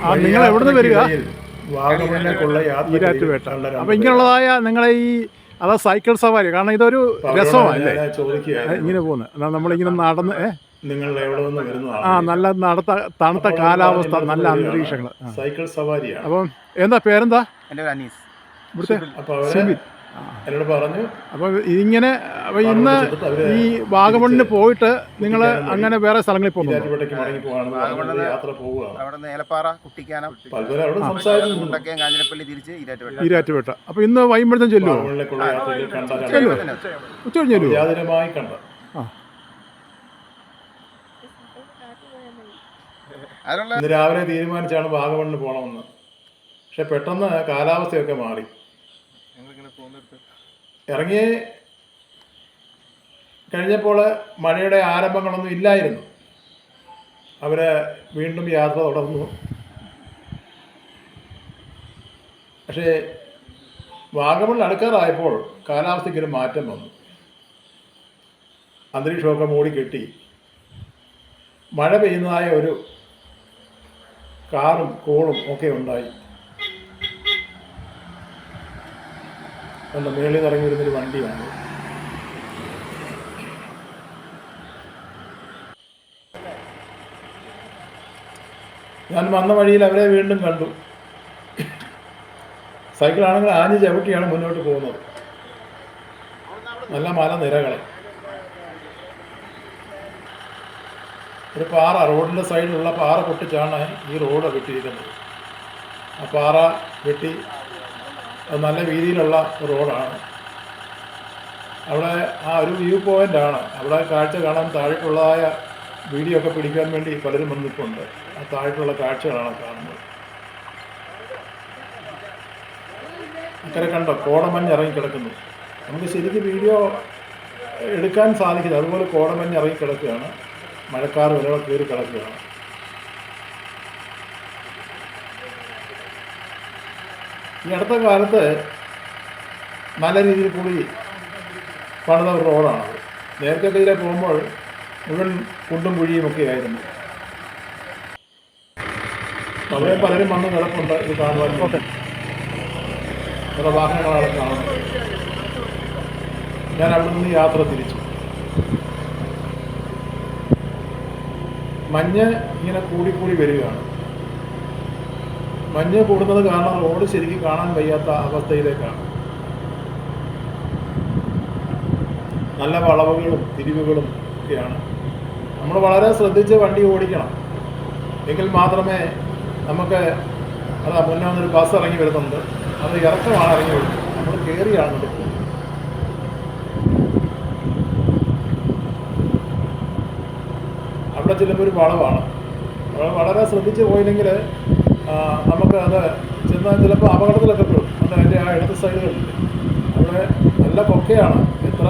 ആ നിങ്ങൾ എവിടുന്ന് വരിക? അപ്പൊ ഈരാറ്റുപേട്ട അപ്പോൾ ഇങ്ങനെയുള്ളതായ നിങ്ങളെ ഈ അതാ സൈക്കിൾ സവാരി കാരണം ഇതൊരു രസമല്ലേ ചോദിക്കുകയായിരുന്നു. ഇങ്ങനെ പോകുന്നത് നമ്മളിങ്ങനെ നടന്ന് ഏ? നിങ്ങൾ എവിടെ നിന്ന് വരുന്നതാണ് ആ നല്ല നടത്ത തണുത്ത കാലാവസ്ഥ നല്ല അന്തരീക്ഷങ്ങൾ സൈക്കിൾ സവാരിയാണ്. അപ്പം എന്താ പേരെന്താ? എന്റെ അനീസ്. ഇവിടുത്തെ അപ്പൊ സുമിത്. എന്നോട് പറഞ്ഞു അപ്പോൾ ഇങ്ങനെ അപ്പോൾ ഇന്ന് ഈ വാഗമണ്ണിന് പോയിട്ട് നിങ്ങൾ അങ്ങനെ വേറെ സ്ഥലങ്ങളിൽ പോകുന്നു യാത്ര പോവുകയാണ്. അവിടെ നിന്ന് ഏലപ്പാറ കുട്ടിക്കാനം മുണ്ടക്കയം കാഞ്ഞിരപ്പള്ളി തിരിച്ച് ഈരാറ്റുപേട്ട. ഈരാറ്റുപേട്ട. അപ്പോൾ ഇന്ന് വൈകുമ്പോഴത്തേക്കും ചെല്ലുമോ ഉച്ച കഴിഞ്ഞ് ചെല്ലുമോ ആ. രാവിലെ തീരുമാനിച്ചാണ് വാഗമണ്ണിന് പോകണമെന്ന്. പക്ഷെ പെട്ടെന്ന് കാലാവസ്ഥയൊക്കെ മാറി. ഇറങ്ങി കഴിഞ്ഞപ്പോൾ മഴയുടെ ആരംഭങ്ങളൊന്നും ഇല്ലായിരുന്നു. അവർ വീണ്ടും യാത്ര തുടർന്നു. പക്ഷേ വാഗമൺ അടുക്കാറായപ്പോൾ കാലാവസ്ഥയ്ക്ക് ഒരു മാറ്റം വന്നു. അന്തരീക്ഷമൊക്കെ മൂടിക്കെട്ടി. മഴ പെയ്യുന്നതായ ഒരു കാറും കോളും ഒക്കെ ഉണ്ടായി. കണ്ട മേളിൽ നിന്ന് ഇറങ്ങി വരുന്നൊരു വണ്ടിയാണ് ഞാൻ വന്ന വഴിയിൽ അവരെ വീണ്ടും കണ്ടു. സൈക്കിളാണെങ്കിൽ ആഞ്ഞ് ചവിട്ടിയാണ് മുന്നോട്ട് പോകുന്നത്. നല്ല മല നിരകളെ ഒരു പാറ റോഡിന്റെ സൈഡിലുള്ള പാറ പൊട്ടിച്ചാണ് ഈ റോഡ് വെട്ടിയിരിക്കുന്നത് ആ പാറ വെട്ടി അത് നല്ല വീതിയിലുള്ള റോഡാണ്. അവിടെ ആ ഒരു വ്യൂ പോയിന്റ് ആണ് അവിടെ കാഴ്ച കാണാൻ താഴേക്കുള്ളതായ വീഡിയോ ഒക്കെ പിടിക്കാൻ വേണ്ടി പലരും വന്നിട്ടുണ്ട്. ആ താഴേക്കുള്ള കാഴ്ചകളാണ് കാണുന്നത്. അക്കരെ കണ്ടോ? കോടമഞ്ഞ് ഇറങ്ങിക്കിടക്കുന്നു. നമുക്ക് ശരിക്കും വീഡിയോ എടുക്കാൻ സാധിക്കില്ല. അതുപോലെ കോടമഞ്ഞ് ഇറങ്ങിക്കിടക്കുകയാണ്. മഴക്കാർ വിലകൾ കയറി കിടക്കുകയാണ്. ഈ അടുത്ത കാലത്ത് നല്ല രീതിയിൽ കൂടി പണിത ഒരു റോഡാണത് നേരത്തെ ഇതിലെ പോകുമ്പോൾ മുഴുവൻ കുണ്ടും കുഴിയും ഒക്കെ ആയിരുന്നു. അവിടെ പലരും വന്ന് കിടപ്പുണ്ട് ഇത് കാണുവാൻ പല വാഹനങ്ങളാണ് കാണുന്നത്. ഞാൻ അവിടെ നിന്ന് യാത്ര തിരിച്ചു. മഞ്ഞ് ഇങ്ങനെ കൂടിക്കൂടി വരികയാണ്. മഞ്ഞ് കൂടുന്നത് കാരണം റോഡ് ശരിക്കും കാണാൻ വയ്യാത്ത അവസ്ഥയിലേക്കാണ്. നല്ല വളവുകളും തിരിവുകളും ഒക്കെയാണ്. നമ്മൾ വളരെ ശ്രദ്ധിച്ച് വണ്ടി ഓടിക്കണം. എങ്കിൽ മാത്രമേ നമുക്ക് അതാ മുന്നേ വന്നൊരു ബസ് ഇറങ്ങി വരുന്നുണ്ട്. അത് ഇറക്കമാണ് ഇറങ്ങി വരുന്നത്. നമ്മൾ കയറിയാണ് അവിടെ ചെല്ലുമ്പോൾ ഒരു വളവാണ്. വളരെ ശ്രദ്ധിച്ച് പോയില്ലെങ്കിൽ നമുക്ക് അത് ചെന്ന് ചിലപ്പോൾ അപകടത്തിലൊക്കെ പെടും. അത് അതിന്റെ ആ എടുത്ത സൈഡുകളിൽ അവിടെ നല്ല പൊക്കയാണ്. എത്ര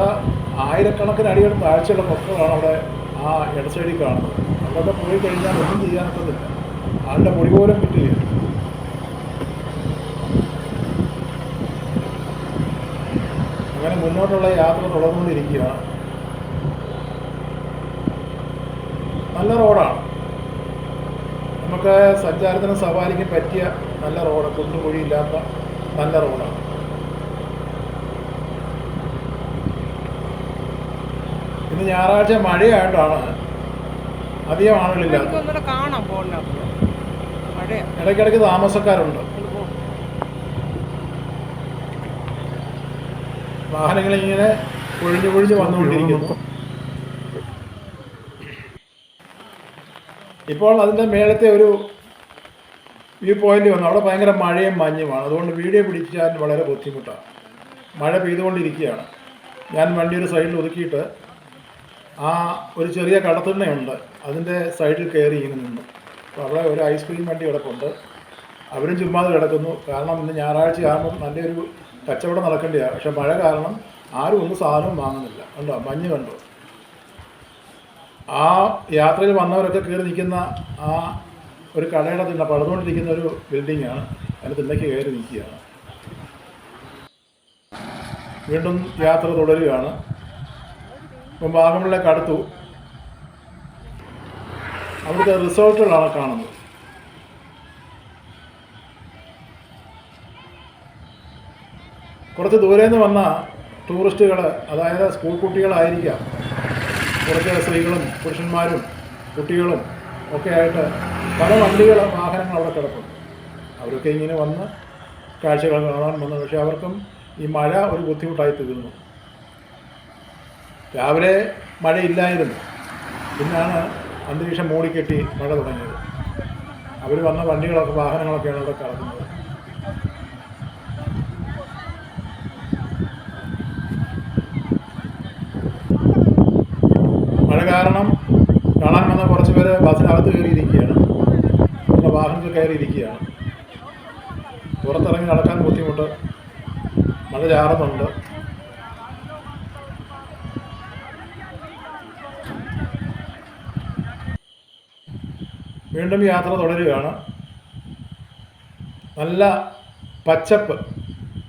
ആയിരക്കണക്കിന് അടിയുടെ താഴ്ചയുള്ള പൊക്കകളാണ് അവിടെ ആ ഇട സൈഡിൽ കാണുന്നത്. അവിടെ പോയി കഴിഞ്ഞാൽ ഒന്നും ചെയ്യാനൊക്കത്തില്ല ആളുടെ പൊടി പോലും കിട്ടില്ല. അങ്ങനെ മുന്നോട്ടുള്ള യാത്ര തുടർന്നുകൊണ്ടിരിക്കുകയാണ്. നല്ല റോഡാണ് നമുക്ക് സഞ്ചാരത്തിന് സവാരിക്ക് പറ്റിയ നല്ല റോഡ് കുണ്ടും കുഴിയില്ലാത്ത നല്ല റോഡാണ്. ഇന്ന് ഞായറാഴ്ച മഴയായിട്ടാണ് അധികം ആളുകളില്ല ഇടയ്ക്കിടയ്ക്ക് താമസക്കാരുണ്ട്. വാഹനങ്ങൾ ഇങ്ങനെ ഒഴിഞ്ഞു ഒഴിഞ്ഞു വന്നുകൊണ്ടിരിക്കുന്നു. ഇപ്പോൾ അതിന്റെ മേളത്തെ ഒരു വ്യൂ പോയിന്റ് വന്നു. അവിടെ ഭയങ്കര മഴയും മഞ്ഞുമാണ്. അതുകൊണ്ട് വീഡിയോ പിടിക്കാൻ വളരെ ബുദ്ധിമുട്ടാണ്. മഴ പെയ്തുകൊണ്ടിരിക്കുകയാണ്. ഞാൻ വണ്ടി ഒരു സൈഡിൽ ഒതുക്കിയിട്ട് ആ ഒരു ചെറിയ കടത്തിണ്ണയുണ്ട്. അതിന്റെ സൈഡിൽ കയറി ഇങ്ങനെ നിന്നു. അപ്പോൾ അവിടെ ഒരു ഐസ്ക്രീം വണ്ടി കിടപ്പുണ്ട്. അവരും ചുമ്മാതെ കിടക്കുന്നു. കാരണം ഇന്ന് ഞായറാഴ്ച ആകുമ്പോൾ നല്ലൊരു കച്ചവടം നടക്കേണ്ടതാണ് പക്ഷേ മഴ കാരണം ആരും ഒന്നും സാധനവും വാങ്ങുന്നില്ല. കണ്ടോ? മഞ്ഞ് കണ്ടോ. ആ യാത്രയിൽ വന്നവരൊക്കെ കയറി നിൽക്കുന്ന ആ ഒരു കടയുടെ തിണ്ണ പടുതുകൊണ്ടിരിക്കുന്ന ഒരു ബിൽഡിങ്ങാണ്. അതിന്റെ തിണ്ണയ്ക്ക് കയറി നിൽക്കുകയാണ്. വീണ്ടും യാത്ര തുടരുകയാണ്. ഇപ്പം വാഗമണിലേക്ക് അടുത്തു അവിടുത്തെ റിസോർട്ടുകളാണ് കാണുന്നത്. കുറച്ച് ദൂരെ നിന്ന് വന്ന ടൂറിസ്റ്റുകൾ അതായത് സ്കൂൾ കുട്ടികളായിരിക്കാം കുറച്ച് സ്ത്രീകളും പുരുഷന്മാരും കുട്ടികളും ഒക്കെ ആയിട്ട് പല വണ്ടികൾ വാഹനങ്ങൾ അവിടെ കിടപ്പുണ്ട്. അവരൊക്കെ ഇങ്ങനെ വന്ന് കാഴ്ചകൾ കാണാൻ വന്നു. പക്ഷേ അവർക്കും ഈ മഴ ഒരു ബുദ്ധിമുട്ടായി തീർന്നു രാവിലെ മഴയില്ലായിരുന്നു. പിന്നാണ് അന്തരീക്ഷം മൂടിക്കെട്ടി മഴ തുടങ്ങിയത്. അവർ വന്ന വണ്ടികളൊക്കെ വാഹനങ്ങളൊക്കെയാണ് അവിടെ കിടക്കുന്നത് മഴ കാരണം കാണാൻ വന്ന കുറച്ച് പേര് ബസ്സിനകത്ത് കയറിയിരിക്കുകയാണ് പിന്നെ വാഹനത്തിൽ കയറിയിരിക്കുകയാണ്. പുറത്തിറങ്ങി നടക്കാൻ ബുദ്ധിമുട്ട്. മഴ ചാറുന്നുണ്ട് വീണ്ടും യാത്ര തുടരുകയാണ്. നല്ല പച്ചപ്പ്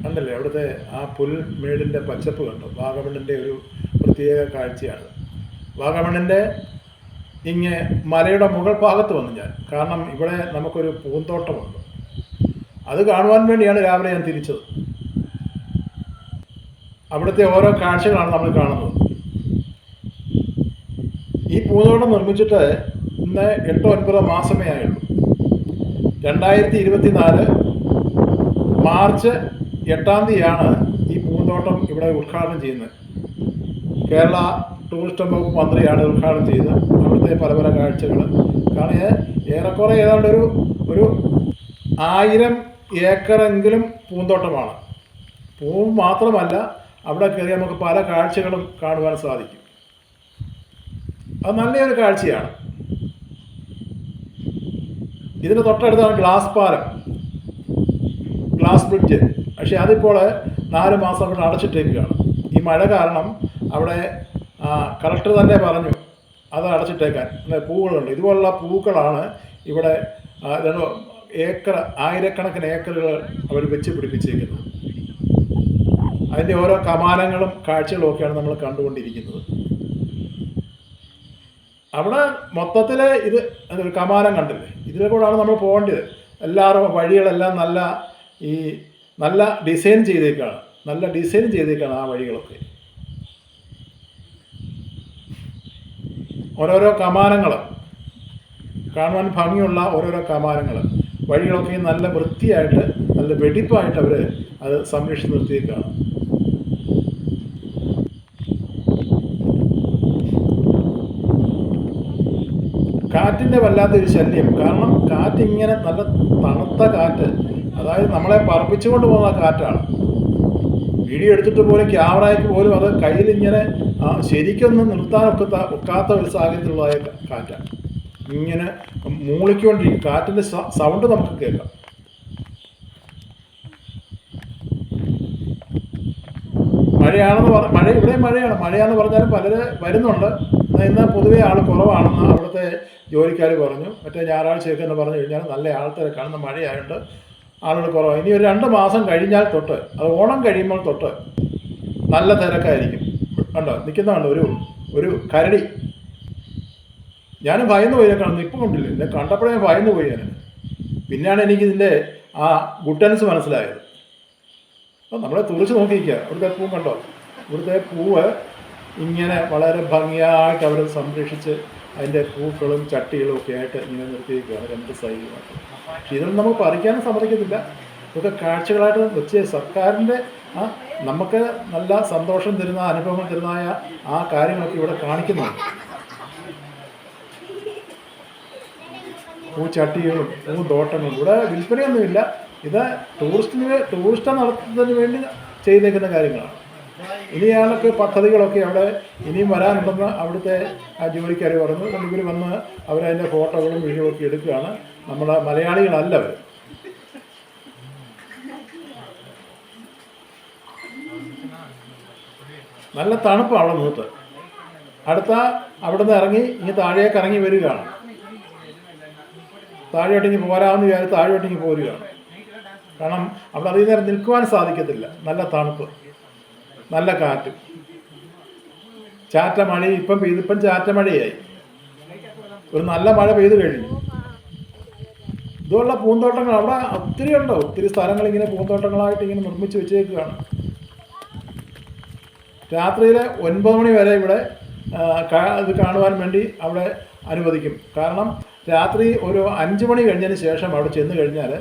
കണ്ടല്ലേ? അവിടുത്തെ ആ പുൽമേടിന്റെ പച്ചപ്പ് കണ്ടു. വാഗമണ്ണിന്റെ ഒരു പ്രത്യേക കാഴ്ചയാണ്. വാഗമണ്ണിന്റെ ഇങ്ങ് മലയുടെ മുകൾ ഭാഗത്ത് വന്നു ഞാൻ. കാരണം ഇവിടെ നമുക്കൊരു പൂന്തോട്ടമുണ്ട്. അത് കാണുവാൻ വേണ്ടിയാണ് രാവിലെ ഞാൻ തിരിച്ചത്. അവിടുത്തെ ഓരോ കാഴ്ചകളാണ് നമ്മൾ കാണുന്നത്. ഈ പൂന്തോട്ടം നിർമ്മിച്ചിട്ട് ഇന്ന് എട്ടോ ഒൻപതോ മാസമേ ആയുള്ളൂ. രണ്ടായിരത്തി ഇരുപത്തി നാല് മാർച്ച് എട്ടാം തീയതിയാണ് ഈ പൂന്തോട്ടം ഇവിടെ ഉദ്ഘാടനം ചെയ്യുന്നത്. കേരള ടൂറിസ്റ്റ് വകുപ്പ് മന്ത്രിയാണ് ഉദ്ഘാടനം ചെയ്തത്. അവിടുത്തെ പല പല കാഴ്ചകൾ കാരണം ഏറെക്കുറെ ഏതാണ്ട് ഒരു ഒരു ആയിരം ഏക്കറെങ്കിലും പൂന്തോട്ടമാണ്. പൂ മാത്രമല്ല അവിടെ കയറി നമുക്ക് പല കാഴ്ചകളും കാണുവാൻ സാധിക്കും. അത് നല്ലൊരു കാഴ്ചയാണ്. ഇതിന് തൊട്ടടുത്താണ് ഗ്ലാസ് പാലം. Glass bridge. പക്ഷേ അതിപ്പോൾ നാല് മാസം കൊണ്ട് അടച്ചിട്ടേക്കുകയാണ്. ഈ മഴ കാരണം അവിടെ കളക്ടർ തന്നെ പറഞ്ഞു അത് അടച്ചിട്ടേക്കാൻ. പൂവുകളുണ്ട്. ഇതുപോലുള്ള പൂക്കളാണ് ഇവിടെ ഏക്കർ ആയിരക്കണക്കിന് ഏക്കറുകൾ അവർ വെച്ച് പിടിപ്പിച്ചേക്കുന്നത് അതിന്റെ ഓരോ കമാനങ്ങളും കാഴ്ചകളും ഒക്കെയാണ് നമ്മൾ കണ്ടുകൊണ്ടിരിക്കുന്നത്. അവിടെ മൊത്തത്തിൽ ഇത് ഒരു കമാനം കണ്ടില്ലേ? ഇതിലെ കൂടാണ് നമ്മൾ പോകേണ്ടത്. എല്ലാവരും വഴികളെല്ലാം നല്ല ഈ നല്ല ഡിസൈൻ ചെയ്തേക്കാണ്. നല്ല ഡിസൈൻ ചെയ്തേക്കാണ് ആ വഴികളൊക്കെ. ഓരോരോ കമാനങ്ങൾ കാണുവാൻ ഭംഗിയുള്ള ഓരോരോ കമാനങ്ങൾ വഴികളൊക്കെ നല്ല വൃത്തിയായിട്ട് നല്ല വെടിപ്പായിട്ട് അവർ അത് സംരക്ഷിച്ച് നിർത്തിയേക്കാണ് കാറ്റിന്റെ വല്ലാത്തൊരു ശല്യം. കാരണം കാറ്റ് ഇങ്ങനെ നല്ല തണുത്ത കാറ്റ്. അതായത് നമ്മളെ പറപ്പിച്ചുകൊണ്ട് പോകുന്ന കാറ്റാണ്. വീഡിയോ എടുത്തിട്ട് പോലും ക്യാമറയ്ക്ക് പോലും അത് ആ, ശരിക്കൊന്നും നിർത്താനൊക്കെ ഒക്കാത്ത ഒരു സാഹചര്യത്തിലുള്ള കാറ്റാണ്. ഇങ്ങനെ മൂളിക്കൊണ്ടിരിക്കും. കാറ്റിന്റെ സൗണ്ട് നമുക്ക് കേൾക്കാം. മഴയാണെന്ന് പറ മഴ ഇവിടെ മഴയാണ്. മഴയാണെന്ന് പറഞ്ഞാലും പലര് വരുന്നുണ്ട്. എന്നാൽ പൊതുവേ ആൾ കുറവാണെന്ന് അവിടുത്തെ ജോലിക്കാർ പറഞ്ഞു. മറ്റേ ഞായറാഴ്ചയൊക്കെ എന്ന് പറഞ്ഞു കഴിഞ്ഞാൽ നല്ല ആൾക്കാരെ കാണുന്ന മഴയായതുകൊണ്ട് ആളുകൾ കുറവാണ് ഇനി ഒരു രണ്ട് മാസം കഴിഞ്ഞാൽ തൊട്ട് അത് ഓണം കഴിയുമ്പോൾ തൊട്ട് നല്ല തിരക്കായിരിക്കും. കണ്ടോ? നിൽക്കുന്നതാണ് ഒരു ഒരു കരടി. ഞാൻ ഭയന്ന് പോയി കാണുന്നു ഇപ്പം കണ്ടില്ല? എന്നെ കണ്ടപ്പോഴേ ഞാൻ ഭയന്ന് പോയി ഞാൻ പിന്നെയാണ് എനിക്ക് ഇതിന്റെ ആ ഗുട്ടൻസ് മനസ്സിലായത്. അപ്പം നമ്മളെ തുറച്ച് നോക്കിയിരിക്കുക ഇവിടുത്തെ പൂ കണ്ടോ? ഇവിടുത്തെ പൂവ് ഇങ്ങനെ വളരെ ഭംഗിയായിട്ട് അവർ സംരക്ഷിച്ച് അതിന്റെ പൂക്കളും ചട്ടികളും ഒക്കെ ആയിട്ട് ഇങ്ങനെ നിർത്തിയിരിക്കുകയാണ് രണ്ട് സൈഡിലുമായിട്ട് പക്ഷേ ഇതൊന്നും നമുക്ക് പറിക്കാനും സമ്മതിക്കത്തില്ല. ഇതൊക്കെ കാഴ്ചകളായിട്ട് വെച്ച് സർക്കാരിന്റെ ആ നമുക്ക് നല്ല സന്തോഷം തരുന്ന അനുഭവങ്ങൾ തരുന്നതായ ആ കാര്യങ്ങളൊക്കെ ഇവിടെ കാണിക്കുന്നുണ്ട്. പൂച്ചട്ടികളും പൂന്തോട്ടങ്ങളും. ഇവിടെ വിൽപ്പനയൊന്നുമില്ല. ഇത് ടൂറിസ്റ്റിന് ടൂറിസ്റ്റ് നടത്തുന്നതിന് വേണ്ടി ചെയ്തേക്കുന്ന കാര്യങ്ങളാണ്. ഇനി അയാൾക്ക് പദ്ധതികളൊക്കെ അവിടെ ഇനിയും വരാനുണ്ടെന്ന് അവിടുത്തെ ജോലിക്കാർ പറഞ്ഞു ഇവർ വന്ന് അവരതിന്റെ ഫോട്ടോകളും വീഡിയോ ഒക്കെ എടുക്കുകയാണ്. നമ്മുടെ മലയാളികളല്ല അവർ നല്ല തണുപ്പാണ് അവിടെ മൂത്ത്. അടുത്ത അവിടെ നിന്ന് ഇറങ്ങി ഇനി താഴേക്ക് ഇറങ്ങി വരികയാണ്. താഴോട്ടിങ്ങി പോരാമെന്ന് വിചാരിച്ച് ഇനി പോരുകയാണ്. കാരണം അവിടെ അധികം നേരം നിൽക്കുവാൻ സാധിക്കത്തില്ല. നല്ല തണുപ്പ്. നല്ല കാറ്റ്. ചാറ്റ മഴ ഇപ്പം പെയ്ത് ഇപ്പം ചാറ്റ മഴയായി ഒരു നല്ല മഴ പെയ്തു കഴിഞ്ഞു. ഇതുള്ള പൂന്തോട്ടങ്ങൾ അവിടെ ഒത്തിരി ഉണ്ടോ ഒത്തിരി സ്ഥലങ്ങൾ ഇങ്ങനെ പൂന്തോട്ടങ്ങളായിട്ട് ഇങ്ങനെ നിർമ്മിച്ച് വെച്ചേക്കുകയാണ്. രാത്രിയിൽ ഒൻപത് മണി വരെ ഇവിടെ ഇത് കാണുവാൻ വേണ്ടി അവിടെ അനുവദിക്കും. കാരണം രാത്രി ഒരു അഞ്ച് മണി കഴിഞ്ഞതിന് ശേഷം അവിടെ ചെന്ന് കഴിഞ്ഞാൽ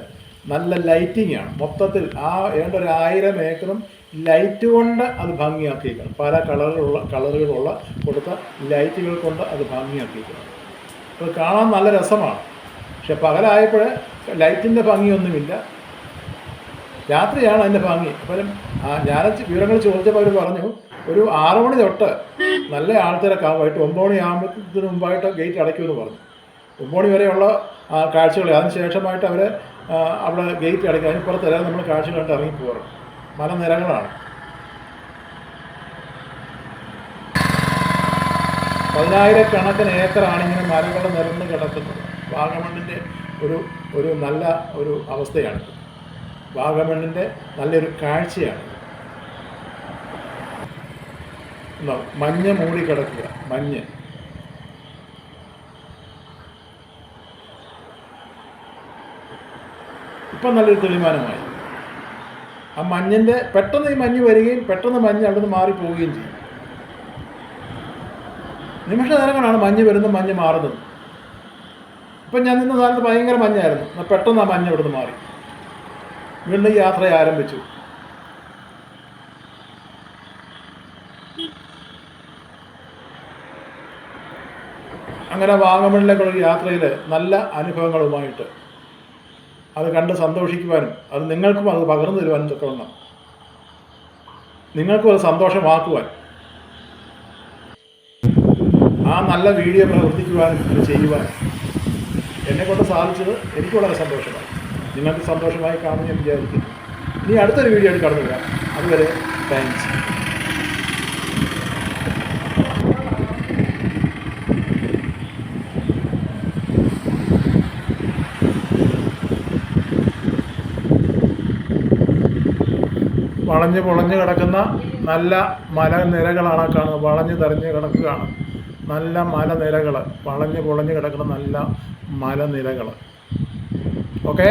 നല്ല ലൈറ്റിംഗ് ആണ്. മൊത്തത്തിൽ ആ ഏണ്ട ഒരു ആയിരം ഏക്കറും ലൈറ്റ് കൊണ്ട് അത് ഭംഗിയാക്കിയിരിക്കണം. പല കളറുകളുള്ള കളറുകളുള്ള കൊടുത്ത ലൈറ്റുകൾ കൊണ്ട് അത് ഭംഗിയാക്കിയിരിക്കണം. അത് കാണാൻ നല്ല രസമാണ്. പക്ഷെ പകലായപ്പോൾ ലൈറ്റിന്റെ ഭംഗിയൊന്നുമില്ല. രാത്രിയാണ് അതിന്റെ ഭംഗി. അപ്പം ഞാൻ വിവരങ്ങൾ ചോദിച്ചപ്പോൾ അവർ പറഞ്ഞു ഒരു ആറു മണി തൊട്ട് നല്ല ആൾത്തിരക്കാവും വൈകിട്ട് ഒമ്പത് മണി ആകുമ്പോഴത്തിന് മുമ്പായിട്ട് ഗേറ്റ് അടയ്ക്കുമെന്ന് പറഞ്ഞു. ഒമ്പത് മണി വരെയുള്ള കാഴ്ചകൾ അതിന് ശേഷമായിട്ട് അവർ അവിടെ ഗേറ്റ് അടയ്ക്കുക അതിന് പുറത്തല്ല നമ്മൾ കാഴ്ച കണ്ട് ഇറങ്ങി പോകാറ് മലനിരകളാണ് പതിനായിരക്കണക്കിന് ഏക്കറാണ് ഇങ്ങനെ മരങ്ങൾ നിരന്ന് കിടക്കുന്നത്. വാഗമണ്ണിന്റെ ഒരു ഒരു നല്ല ഒരു അവസ്ഥയാണ്. വാഗമണ്ണിന്റെ നല്ലൊരു കാഴ്ചയാണ്. മൂടി കിടക്കുക മഞ്ഞ്. ഇപ്പം നല്ലൊരു തെളിമാനമായി. ആ മഞ്ഞിന്റെ പെട്ടെന്ന് ഈ മഞ്ഞ് വരികയും പെട്ടെന്ന് മഞ്ഞ് അവിടുന്ന് മാറിപ്പോവുകയും ചെയ്യും. നിമിഷ നേരങ്ങളാണ് മഞ്ഞ് വരുന്നത് മഞ്ഞ് മാറുന്നത്. ഇപ്പം ഞാൻ നിന്ന കാലത്ത് ഭയങ്കര മഞ്ഞായിരുന്നു. പെട്ടെന്ന് ആ മഞ്ഞ് ഇവിടുന്ന് മാറി. വീണ്ടും യാത്ര ആരംഭിച്ചു. അങ്ങനെ വാഗമണിലേക്കുള്ള യാത്രയിൽ നല്ല അനുഭവങ്ങളുമായിട്ട് അത് കണ്ട് സന്തോഷിക്കുവാനും അത് നിങ്ങൾക്കും അത് പകർന്നു തരുവാനും ഒക്കെ വേണം നിങ്ങൾക്കും അത് സന്തോഷമാക്കുവാൻ ആ നല്ല വീഡിയോ പ്രവർത്തിക്കുവാനും അത് ചെയ്യുവാനും എന്നെ കൊണ്ട് സാധിച്ചത് എനിക്ക് വളരെ സന്തോഷമായി നിങ്ങൾക്ക് സന്തോഷമായി കാണുമെന്ന് ഞാൻ വിചാരിക്കുന്നു. ഇനി അടുത്തൊരു വീഡിയോ ആയിട്ട് കടന്നു വരാം. അതുവരെ താങ്ക്സ് വളഞ്ഞ് പൊളഞ്ഞ് കിടക്കുന്ന നല്ല മലനിരകളാണ് കാണുന്നത്. വളഞ്ഞ് തെരഞ്ഞ് കിടക്കുകയാണ്. നല്ല മലനിരകൾ വളഞ്ഞ് പൊളഞ്ഞ് കിടക്കുന്ന നല്ല മലനിരകൾ ഓക്കേ